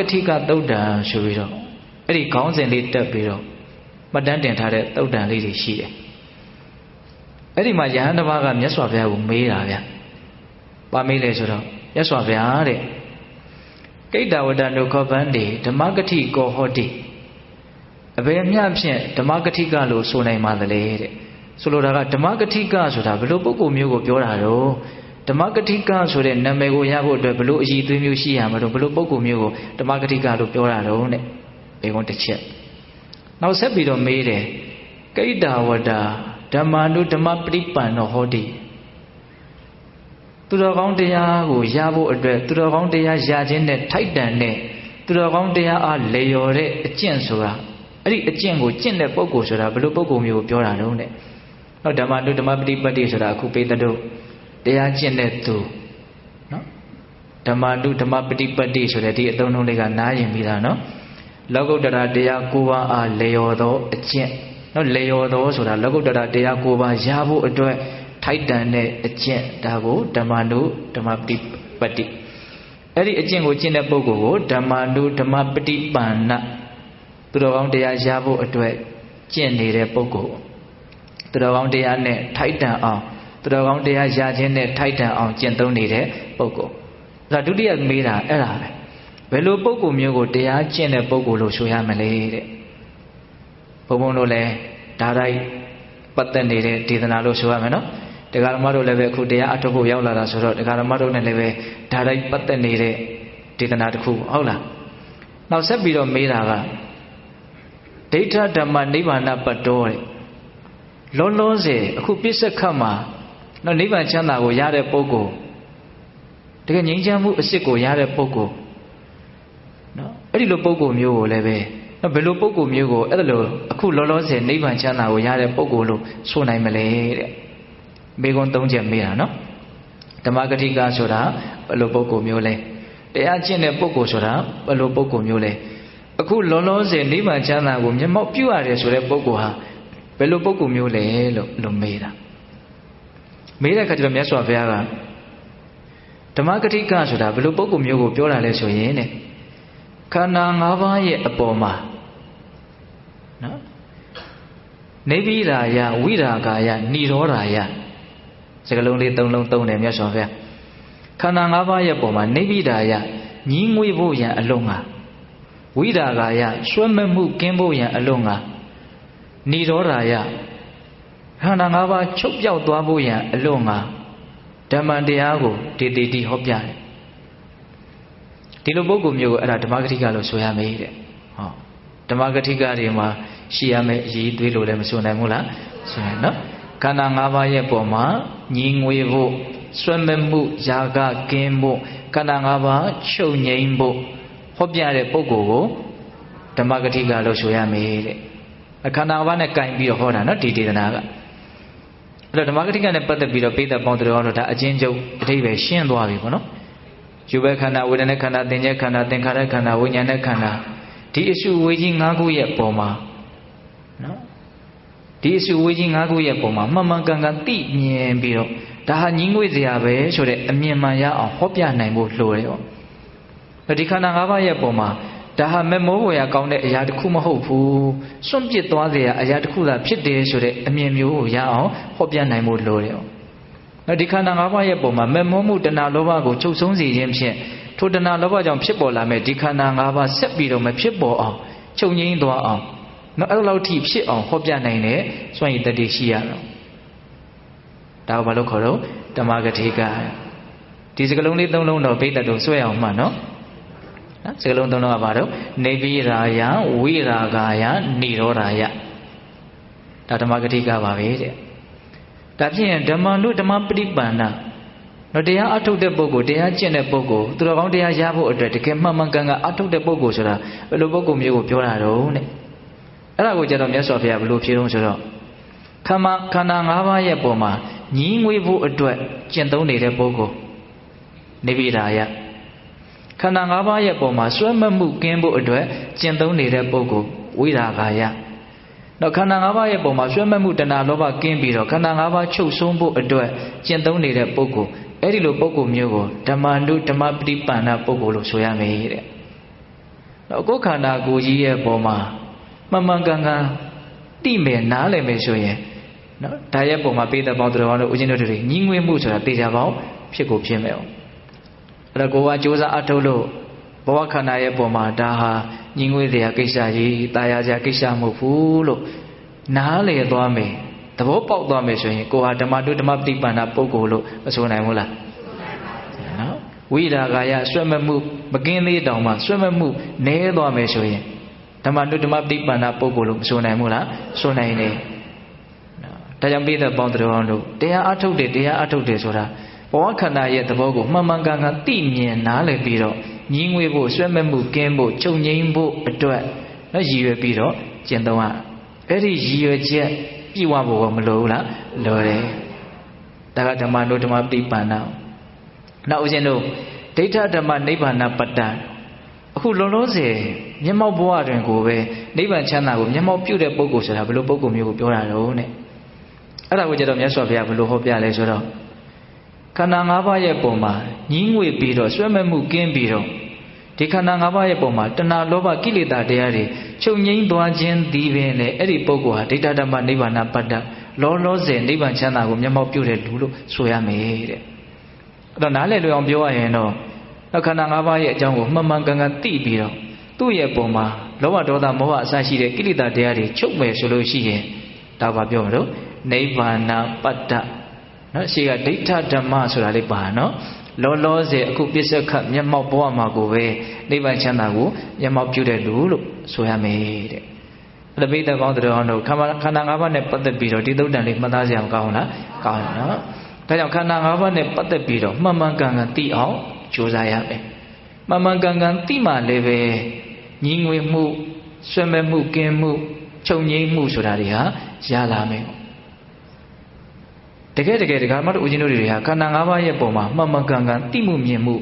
ကတိကသုတ်တံဆိုပြီးတော့အဲ့ဒီခေါင်းစဉ်လေးတက်ပြီးတော့မှတ်တမ်းတင်ထားတဲ့သုတ်တံလေးတွေရှိတယ်အဲ့ဒီမှာယဟန်တစ်ပါးကမြတ်စွာဘုရားကိုမေးတာဗျ။ပါမေးလေဆိုတော့မြတ်စွာဘုရားတဲ့ကိတ္တဝတ္တနုခောပန်တိဓမ္မဂတိကောဟောတိအဘယ်မျှဖြင့်ဓမ္မဂတိကလို့ဆိုနိုင်ပါသလဲတဲ့ဆိုလိုတာကဓမ္မဂတိကဆိုတာဘယ်လိုပုဂ္ဂိုလ်မျိုးကိုပြောတာတော့ ဓမ္မဂတိကဆိုတဲ့နာမည်ကိုရဖို့အတွက်ဘယ်လိုအည်သွေးမျိုးရှိရမှာတော့ဘယ်လိုပုဂ္ဂိုလ်မျိုးကိုဓမ္မဂတိကလို့ပြောတာတော့တဲ့ဘေကုန်းတစ်ချက်နောက်ဆက်ပြီးတော့မေးတယ်ကိတ္တဝတ္တဓမ္မာနုဓမ္မပရိပန်တော်ဟောတိသူတော်ကောင်းတရားကိုရဖို့အတွက်သူတော်ကောင်းတရားရခြင်းနဲ့ထိုက်တန်တဲ့သူတော်ကောင်းတရားအားလေျော်တဲ့အကျင့်ဆိုတာအဲ့ဒီအကျင့်ကိုကျင့်တဲ့ပုဂ္ဂိုလ်ဆိုတာဘယ်လိုပုဂ္ဂိုလ်မျိုးကိုပြောတာတုံးတဲ့နော်ဓမ္မနုဓမ္မပฏิပတ်တိဆိုတာအခုပေတတို့ တရားကျင့်တဲ့သူနော်ဓမ္မနုဓမ္မပฏิပတ်တိဆိုတဲ့ဒီအသုံးလုံးလေးကနားရင်ပြီးသားနော်လောကုတ္တရာတရား၉ပါးအားလေျော်သောအကျင့်နော်လေျော်သောဆိုတာလောကုတ္တရာတရား၉ပါးရဖို့အတွက်ထိုက်တန်တဲ့အကျင့်ဒါကိုဓမ္မနုဓမ္မပฏิပတ်တိအဲ့ဒီအကျင့်ကိုကျင့်တဲ့ပုဂ္ဂိုလ်ကိုဓမ္မနုဓမ္မပฏิပန္နသူတော်ကောင်းတရားရဖို့အတွက်ကျင့်နေတဲ့ပုဂ္ဂိုလ်သူတော်ကောင်းတရားနဲ့ထိုက်တန်အောင် သူတော်ကောင်းတရားရခြင်းနဲ့ထိုက်တန်အောင်ကျင့်သုံးနေတဲ့ပုဂ္ဂိုလ်ဒါဒုတိယမေးတာအဲ့ဒါပဲဘယ်လိုပုဂ္ဂိုလ်မျိုးကိုတရားကျင့်တဲ့ပုဂ္ဂိုလ်လို့ဆိုရမလဲတဲ့ဘုံဘုံတို့လည်းဒါတိုင်းပတ်သက်နေတဲ့ဒေသနာလို့ဆိုရမယ်နော်တရားဓမ္မတို့လည်းပဲအခုတရားအထုတ်ဖို့ရောက်လာတာဆိုတော့တရားဓမ္မတို့နဲ့လည်းပဲဒါတိုင်းပတ်သက်နေတဲ့ဒေသနာတစ်ခုဟုတ်လားနောက်ဆက်ပြီးတော့မေးတာကဒိဋ္ဌဓမ္မနိဗ္ဗာန်ပတ်တော်တဲ့လောလောဆယ်အခုပြစ္ဆခတ်မှာ နော်နိဗ္ဗာန်ချမ်းသာကိုရတဲ့ပုဂ္ဂိုလ်တကယ်ငြိမ်းချမ်းမှုအစစ်ကိုရတဲ့ပုဂ္ဂိုလ်နော်အဲ့ဒီလိုပုဂ္ဂိုလ်မျိုးကိုလည်းပဲနော်ဘယ်လိုပုဂ္ဂိုလ်မျိုးကိုအဲ့ဒါလိုအခုလောလောဆယ်နိဗ္ဗာန်ချမ်းသာကိုရတဲ့ပုဂ္ဂိုလ်လို့ဆိုနိုင်မလဲတဲ့မေကွန်း၃ချက်မေးတာနော်ဓမ္မဂတိကဆိုတာဘယ်လိုပုဂ္ဂိုလ်မျိုးလဲတရားကျင့်တဲ့ပုဂ္ဂိုလ်ဆိုတာဘယ်လိုပုဂ္ဂိုလ်မျိုးလဲအခုလောလောဆယ်နိဗ္ဗာန်ချမ်းသာကိုမျက်မှောက်ပြုရတယ်ဆိုတဲ့ပုဂ္ဂိုလ်ဟာဘယ်လိုပုဂ္ဂိုလ်မျိုးလဲလို့လို့မေးတာ မေးတဲ့အခါကျတော့မြတ်စွာဘုရားကဓမ္မဂတိကဆိုတာဘယ်လိုပုဂ္ဂိုလ်မျိုးကိုပြောတာလဲဆိုရင်တဲ့ခန္ဓာ၅ပါးရဲ့အပေါ်မှာနော်နေပိရာယဝိရာကာယဏိရောဓာယစကလုံးလေးသုံးလုံးသုံးတယ်မြတ်စွာဘုရားခန္ဓာ၅ပါးရဲ့ပုံမှာနေပိရာယညီးငွေဖို့ရန်အလုံးငါဝိရာကာယရွှဲမမှုကင်းဖို့ရန်အလုံးငါဏိရောဓာယ ခန္ဓာ၅ပါးချုပ်ပြောက်သွားဖို့ရန်အလုံးငါဓမ္မတရားကိုတေတေတီဟောပြတယ်ဒီလိုပုဂ္ဂိုလ်မျိုးကိုအဲ့ဒါဓမ္မဂတိကလို့ဆိုရမယ်တဲ့ဟောဓမ္မဂတိကတွေမှာရှိရမယ့်အရေးသွေးလို့လည်းမဆိုနိုင်ဘူးလားဆိုရင်နော်ခန္ဓာ၅ပါးရဲ့ပုံမှာညီငွေဖို့စွမ်းမမှုယာကကင်းဖို့ခန္ဓာ၅ပါးချုပ်ငြိမ်းဖို့ဟောပြတဲ့ပုဂ္ဂိုလ်ကိုဓမ္မဂတိကလို့ဆိုရမယ်တဲ့အခန္ဓာ၅ပါးနဲ့ကင်ပြီးတော့ဟောတာနော်ဒီဒေသနာက အဲ့တော့ဓမ္မဂတိကနဲ့ပတ်သက်ပြီးတော့ပိဋကပေါင်းတော်တော့ဒါအချင်းချုပ်အတိပ္ပယ်ရှင်းသွားပြီပေါ့နော်ယူဘခန္ဓာဝေဒနာခန္ဓာသင်္ကြခန္ဓာသင်္ခါရခန္ဓာဝိညာဉ်နဲ့ခန္ဓာဒီအစုဝေကြီး၅ခုရဲ့ပုံမှာနော်ဒီအစုဝေကြီး၅ခုရဲ့ပုံမှာမှန်မှန်ကန်ကန်သိမြင်ပြီးတော့ဒါဟာညီငွေစရာပဲဆိုတဲ့အမြင်မှန်ရအောင်ဟောပြနိုင်ဖို့လိုတယ်ပေါ့ဒီခန္ဓာ၅ပါးရဲ့ပုံမှာ ဒါဟာမမောဝေရကောင်းတဲ့အရာတစ်ခုမဟုတ်ဘူးစွန့်ပစ်သွားเสียအရာတစ်ခုသာဖြစ်တယ်ဆိုတဲ့အမြင်မျိုးကိုရအောင်ဟောပြနိုင်ဖို့လိုတယ်။ဒီခန္ဓာ၅ပါးရဲ့ပုံမှာမမောမှုတဏှာလောဘကိုချုပ်ဆုံးစေခြင်းဖြင့်ထိုတဏှာလောဘကြောင့်ဖြစ်ပေါ်လာမဲ့ဒီခန္ဓာ၅ပါးဆက်ပြီးတော့မဖြစ်ပေါ်အောင်ချုပ်ငိမ့်သွားအောင်နော်အဲ့လောက်ထိဖြစ်အောင်ဟောပြနိုင်တဲ့စွန့်ရည်တတိရှိရတော့ဒါကိုဘာလို့ခေါ်တော့ဓမ္မဂတိကဒီစကလုံးလေးသုံးလုံးတော့ဘိတ်တတုဆွဲအောင်မှတ်နော် နော်စကလုံးသုံးလုံးကဘာတော့နေပိရာယဝိရာဂာယနိရောဓာယဒါဓမ္မဂတိကပါပဲတဲ့ဒါဖြင့်ဓမ္မနုဓမ္မပฏิပန္နတော့တရားအထုတ်တဲ့ပုဂ္ဂိုလ်တရားကျင့်တဲ့ပုဂ္ဂိုလ်သူတော်ကောင်းတရားရဖို့အတွက်တကယ်မှန်မှန်ကန်ကန်အထုတ်တဲ့ပုဂ္ဂိုလ်ဆိုတာဘယ်လိုပုဂ္ဂိုလ်မျိုးကိုပြောတာတော့တဲ့အဲ့ဒါကိုကြတော့မြတ်စွာဘုရားဘယ်လိုဖြေတော့ဆိုတော့ခမခန္ဓာ၅ပါးရဲ့ပုံမှာညီးငွေဖို့အတွက်ကျင့်သုံးနေတဲ့ပုဂ္ဂိုလ်နေပိဒါယ ခန္ဓာ၅ပါးရဲ့ပုံမှာစွဲမမှုကင်းဖို့အတွက်ကျင့်သုံးနေတဲ့ပုဂ္ဂိုလ်ဝိရာဂာယတော့ခန္ဓာ၅ပါးရဲ့ပုံမှာစွဲမမှုတဏှာလောဘကင်းပြီးတော့ခန္ဓာ၅ပါးချုပ်ဆုံးဖို့အတွက်ကျင့်သုံးနေတဲ့ပုဂ္ဂိုလ်အဲ့ဒီလိုပုဂ္ဂိုလ်မျိုးကိုဓမ္မနုဓမ္မပฏิပန္နပုဂ္ဂိုလ်လို့ဆိုရမယ်တဲ့တော့ကိုယ်ခန္ဓာကိုယ်ကြီးရဲ့ပုံမှာမှန်မှန်ကန်ကန်တိမယ်နားလည်မယ်ဆိုရင်နော်ဒါရဲ့ပုံမှာပေးတဲ့ပေါင်းတော်တို့ဦးဇင်းတို့တွေညီငွေမှုဆိုတာတေချာပေါင်းဖြစ်ကိုဖြစ်မယ် အဲ့တော့ကိုကစ조사အထုတ်လို့ဘဝခန္ဓာရဲ့ပုံမှာဒါဟာညီငွေစရာကိစ္စကြီးတာယာစရာကိစ္စမဟုတ်ဘူးလို့နားလေသွားမယ်သဘောပေါက်သွားမယ်ဆိုရင်ကိုဟာဓမ္မတုဓမ္မပฏิပန္နပုဂ္ဂိုလ်လို့မဆိုနိုင်ဘူးလားနော်ဝိရာဂာယဆွဲမဲ့မှုမကင်းသေးတောင်မှဆွဲမဲ့မှုနည်းသွားမယ်ဆိုရင်ဓမ္မတုဓမ္မပฏิပန္နပုဂ္ဂိုလ်လို့မဆိုနိုင်ဘူးလားဆိုနိုင်တယ်ဒါကြောင့်ပိဿပေါင်းတော်တို့တရားအထုတ်တယ်တရားအထုတ်တယ်ဆိုတာ ဘဝခန္ဓာရဲ့သဘောကိုမှန်မှန်ကန်ကန်သိမြင်နားလည်ပြီးတော့ညီငွေဖို့ဆွဲမဲ့မှုကင်းဖို့ချုပ်ငိမ့်ဖို့အတွက်နော်ရည်ရွယ်ပြီးတော့ကျင့်သုံးရအဲ့ဒီရည်ရွယ်ချက်ပြည့်ဝဖို့မလိုဘူးလားလိုတယ်ဒါကဓမ္မနုဓမ္မပိပန္နနောက်ဦးဇင်းတို့ဒိဋ္ဌဓမ္မနိဗ္ဗာန်ပတ္တအခုလုံးလုံးစေမျက်မှောက်ဘဝတွင်ကိုပဲနိဗ္ဗာန်ချမ်းသာကိုမျက်မှောက်ပြုတဲ့ပုဂ္ဂိုလ်ဆိုတာဘယ်လိုပုဂ္ဂိုလ်မျိုးကိုပြောတာတော့နဲ့အဲ့ဒါကိုကြတော့မြတ်စွာဘုရားဘယ်လိုဟောပြလဲဆိုတော့ ခန္ဓာ၅ပါးရဲ့ပုံမှာညီးငွေပြီးတော့ဆွဲမဲ့မှုကင်းပြီးတော့ဒီခန္ဓာ၅ပါးရဲ့ပုံမှာတဏှာလောဘကိလေသာတရားတွေချုပ်ငိမ့်သွားခြင်းဒီပင်လေအဲ့ဒီပုဂ္ဂိုလ်ဟာဒိဋ္ဌဓမ္မနိဗ္ဗာန်ပတ္တလောလောဆယ်နိဗ္ဗာန်ချမ်းသာကိုမျက်မှောက်ပြုတဲ့လူလို့ဆိုရမယ်တဲ့အဲ့တော့နားလည်လွယ်အောင်ပြောရရင်တော့ခန္ဓာ၅ပါးရဲ့အကြောင်းကိုမှန်မှန်ကန်ကန်သိပြီးတော့သူ့ရဲ့ပုံမှာလောဘဒေါသမောဟအစရှိတဲ့ကိလေသာတရားတွေချုပ်မယ်ဆိုလို့ရှိရင်ဒါပါပြောမှာတော့နိဗ္ဗာန်ပတ္တ နော်ရှိကဒိဋ္ဌဓမ္မဆိုတာလေးပါနော်လောလောဆယ်အခုပစ္စကမျက်မှောက်ဘဝမှာကိုပဲနိဗ္ဗာန်ချမ်းသာကိုမျက်မှောက်ပြုတဲ့လူလို့ဆိုရမယ်တဲ့အဲ့ဒါပိဋကကောင်းတဲ့အောင်တို့ခန္ဓာခန္ဓာ၅ပါးနဲ့ပတ်သက်ပြီးတော့ဒီသုတ်တန်လေးမှတ်သားစရာကောင်းလားကောင်းနော်ဒါကြောင့်ခန္ဓာ၅ပါးနဲ့ပတ်သက်ပြီးတော့မှန်မှန်ကန်ကန်သိအောင်ကြိုးစားရမယ်မှန်မှန်ကန်ကန်သိမှလည်းပဲညီငွေမှုဆွေးမဲ့မှုကင်းမှုချုပ်ငိမ့်မှုဆိုတာတွေဟာရလာမယ် တကယ်တကယ်ဒကာမတို့ဦးဇင်းတို့တွေဟာခန္ဓာ၅ပါးရဲ့ပုံမှာမှန်မှန်ကန်ကန်သိမှုမြင်မှု